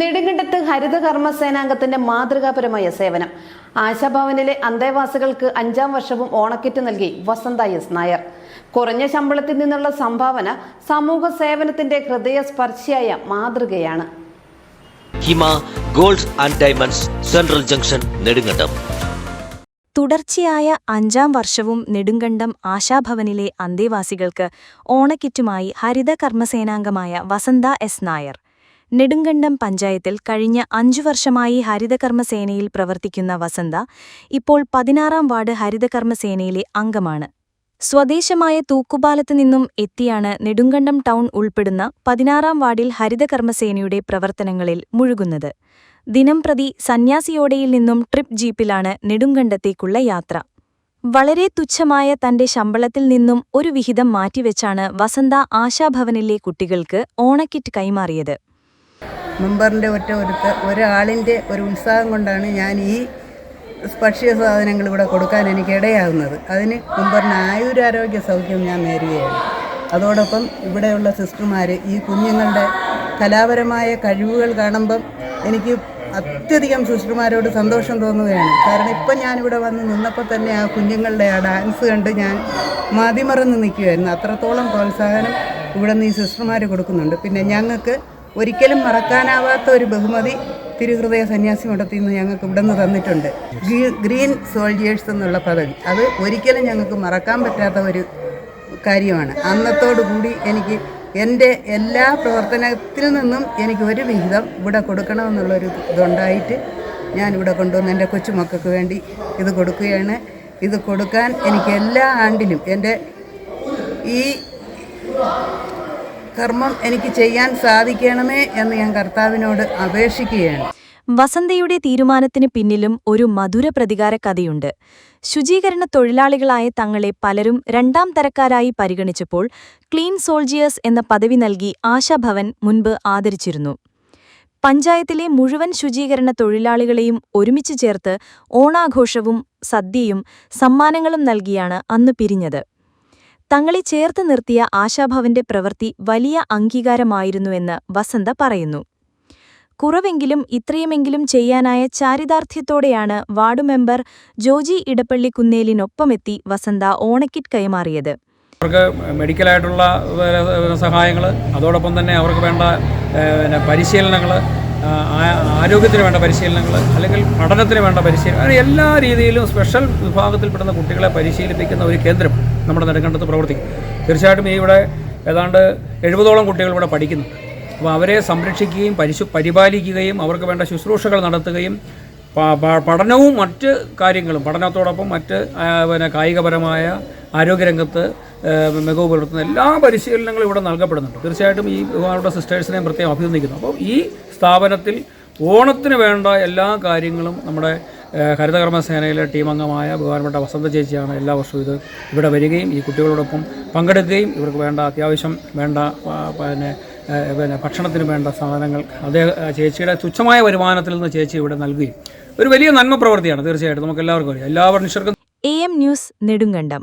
നെടുങ്കണ്ടത്ത് ഹരിത കർമ്മസേനാംഗത്തിന്റെ മാതൃകാപരമായ സേവനം. ആശാഭവനിലെ അന്തേവാസികൾക്ക് അഞ്ചാം വർഷവും ഓണക്കിറ്റ് നൽകി വസന്ത എസ് നായർ. കുറഞ്ഞ ശമ്പളത്തിൽ നിന്നുള്ള സംഭാവന സമൂഹ സേവനത്തിന്റെ ഹൃദയസ്പർശിയായ മാതൃകയാണ്. Hima gold and diamonds central junction Nedumkandam. തുടർച്ചയായ അഞ്ചാം വർഷവും നെടുങ്കണ്ടം ആശാഭവനിലെ അന്തേവാസികൾക്ക് ഓണക്കിറ്റുമായി ഹരിത കർമ്മസേനാംഗമായ വസന്ത എസ് നായർ. നെടുങ്കണ്ടം പഞ്ചായത്തിൽ കഴിഞ്ഞ അഞ്ചു വർഷമായി ഹരിതകർമ്മസേനയിൽ പ്രവർത്തിക്കുന്ന വസന്ത ഇപ്പോൾ പതിനാറാം വാർഡ് ഹരിതകർമ്മസേനയിലെ അംഗമാണ്. സ്വദേശമായ തൂക്കുപാലത്ത് നിന്നും എത്തിയാണ് നെടുങ്കണ്ടം ടൗൺ ഉൾപ്പെടുന്ന പതിനാറാം വാർഡിൽ ഹരിതകർമ്മസേനയുടെ പ്രവർത്തനങ്ങളിൽ മുഴുകുന്നത്. ദിനംപ്രതി സന്യാസിയോടയിൽ നിന്നും ട്രിപ്പ് ജീപ്പിലാണ് നെടുങ്കണ്ടത്തേക്കുള്ള യാത്ര. വളരെ തുച്ഛമായ തന്റെ ശമ്പളത്തിൽ നിന്നും ഒരു വിഹിതം മാറ്റിവെച്ചാണ് വസന്ത ആശാഭവനിലെ കുട്ടികൾക്ക് ഓണക്കിറ്റ് കൈമാറിയത്. മെമ്പറിന്റെ ഒറ്റ ഒരുത്ത ഒരാളിന്റെ ഒരു ഉത്സാഹം കൊണ്ടാണ് ഞാൻ ഈ ഭക്ഷ്യ സാധനങ്ങൾ ഇവിടെ കൊടുക്കാൻ എനിക്ക് ഇടയാകുന്നത് അതിന് മെമ്പറിന് ആയുരാരോഗ്യ സൗഖ്യം ഞാൻ നേരുകയാണ്. അതോടൊപ്പം ഇവിടെയുള്ള സിസ്റ്റർമാർ ഈ കുഞ്ഞുങ്ങളുടെ കലാപരമായ കഴിവുകൾ കാണുമ്പം എനിക്ക് അത്യധികം സിസ്റ്റർമാരോട് സന്തോഷം തോന്നുകയാണ്. കാരണം ഇപ്പം ഞാനിവിടെ വന്ന് നിന്നപ്പോൾ തന്നെ ആ കുഞ്ഞുങ്ങളുടെ ആ ഡാൻസ് കണ്ട് ഞാൻ മതിമറന്ന് നിൽക്കുമായിരുന്നു അത്രത്തോളം പ്രോത്സാഹനം ഇവിടെ നിന്ന് ഈ സിസ്റ്റർമാർ കൊടുക്കുന്നുണ്ട്. പിന്നെ ഞങ്ങൾക്ക് ഒരിക്കലും മറക്കാനാവാത്ത ഒരു ബഹുമതി തിരുഹൃദയ സന്യാസി മഠത്തിൽ നിന്ന് ഞങ്ങൾക്ക് ഇവിടെ നിന്ന് തന്നിട്ടുണ്ട് ഗ്രീൻ സോൾജിയേഴ്സ് എന്നുള്ള പദവി. അത് ഒരിക്കലും ഞങ്ങൾക്ക് മറക്കാൻ പറ്റാത്ത ഒരു കാര്യമാണ്. അന്നത്തോടുകൂടി എനിക്ക് എന്റെ എല്ലാ പ്രവർത്തനത്തിൽ നിന്നും എനിക്ക് ഒരു വിഹിതം ഇവിടെ കൊടുക്കണമെന്നുള്ളൊരു ഇതുണ്ടായിട്ട് ഞാൻ ഇവിടെ കൊണ്ടുവന്ന് എന്റെ കൊച്ചുമക്കൾക്ക് വേണ്ടി ഇത് കൊടുക്കുകയാണ്. ഇത് കൊടുക്കാൻ എനിക്ക് എല്ലാ ആണ്ടിലും എന്റെ ഈ കർമ്മം എനിക്ക് ചെയ്യാൻ സാധിക്കണമേ എന്ന് ഞാൻ കർത്താവിനോട് അപേക്ഷിക്കുകയാണ്. വസന്തയുടെ തീരുമാനത്തിന് പിന്നിലും ഒരു മധുര പ്രതികാര കഥയുണ്ട്. ശുചീകരണ തൊഴിലാളികളായ തങ്ങളെ പലരും രണ്ടാം തരക്കാരായി പരിഗണിച്ചപ്പോൾ ക്ലീൻ സോൾജിയേഴ്സ് എന്ന പദവി നൽകി ആശാഭവൻ മുൻപ് ആദരിച്ചിരുന്നു. പഞ്ചായത്തിലെ മുഴുവൻ ശുചീകരണ തൊഴിലാളികളെയും ഒരുമിച്ച് ചേർത്ത് ഓണാഘോഷവും സദ്യയും സമ്മാനങ്ങളും നൽകിയാണ് അന്ന് പിരിഞ്ഞത്. തങ്ങളെ ചേർത്ത് നിർത്തിയ ആശാഭവന്റെ പ്രവൃത്തി വലിയ അംഗീകാരമായിരുന്നുവെന്ന് വസന്ത പറയുന്നു. കുറവെങ്കിലും ഇത്രയുമെങ്കിലും ചെയ്യാനായ ചാരിതാർത്ഥ്യത്തോടെയാണ് വാർഡു മെമ്പർ ജോജി ഇടപ്പള്ളി കുന്നേലിനൊപ്പമെത്തി വസന്ത ഓണക്കിറ്റ് കൈമാറിയത്. അവർക്ക് മെഡിക്കലായിട്ടുള്ള സഹായങ്ങൾ അതോടൊപ്പം തന്നെ അവർക്ക് വേണ്ട പരിശീലനങ്ങൾ ആരോഗ്യത്തിന് വേണ്ട പരിശീലനങ്ങൾ അല്ലെങ്കിൽ പഠനത്തിന് വേണ്ട പരിശീലനം. അങ്ങനെ എല്ലാ രീതിയിലും സ്പെഷ്യൽ വിഭാഗത്തിൽപ്പെടുന്ന കുട്ടികളെ പരിശീലിപ്പിക്കുന്ന ഒരു കേന്ദ്രം നമ്മുടെ നെടുങ്കണ്ടത്ത് പ്രവർത്തിക്കും. തീർച്ചയായിട്ടും ഈ ഇവിടെ ഏതാണ്ട് എഴുപതോളം കുട്ടികൾ ഇവിടെ പഠിക്കുന്നു. അപ്പോൾ അവരെ സംരക്ഷിക്കുകയും പരിശു പരിപാലിക്കുകയും അവർക്ക് വേണ്ട ശുശ്രൂഷകൾ നടത്തുകയും പഠനവും മറ്റ് കാര്യങ്ങളും പഠനത്തോടൊപ്പം മറ്റ് പിന്നെ കായികപരമായ ആരോഗ്യരംഗത്ത് മികവ് പുലർത്തുന്ന എല്ലാ പരിശീലനങ്ങളും ഇവിടെ നൽകപ്പെടുന്നുണ്ട്. തീർച്ചയായിട്ടും ഈ ബഹുമാനപ്പെട്ട സിസ്റ്റേഴ്സിനെയും പ്രത്യേകം അഭിനന്ദിക്കുന്നു. അപ്പോൾ ഈ സ്ഥാപനത്തിൽ ഓണത്തിന് വേണ്ട എല്ലാ കാര്യങ്ങളും നമ്മുടെ ഹരിതകർമ്മസേനയിലെ ടീം അംഗമായ ബഹുമാനപ്പെട്ട വസന്ത ചേച്ചിയാണ് എല്ലാ വർഷവും ഇത് ഇവിടെ വരികയും ഈ കുട്ടികളോടൊപ്പം പങ്കെടുക്കുകയും ഇവർക്ക് വേണ്ട അത്യാവശ്യം വേണ്ട പിന്നെ പിന്നെ ഭക്ഷണത്തിന് വേണ്ട സാധനങ്ങൾ അദ്ദേഹം ചേച്ചിയുടെ തുച്ഛമായ വരുമാനത്തിൽ നിന്ന് ചേച്ചി ഇവിടെ നൽകുകയും. ഒരു വലിയ നന്മ പ്രവൃത്തിയാണ് തീർച്ചയായിട്ടും. നമുക്ക് എല്ലാവർക്കും അറിയാം. എല്ലാ മനുഷ്യർക്കും എ എം ന്യൂസ് നെടുങ്കണ്ടം.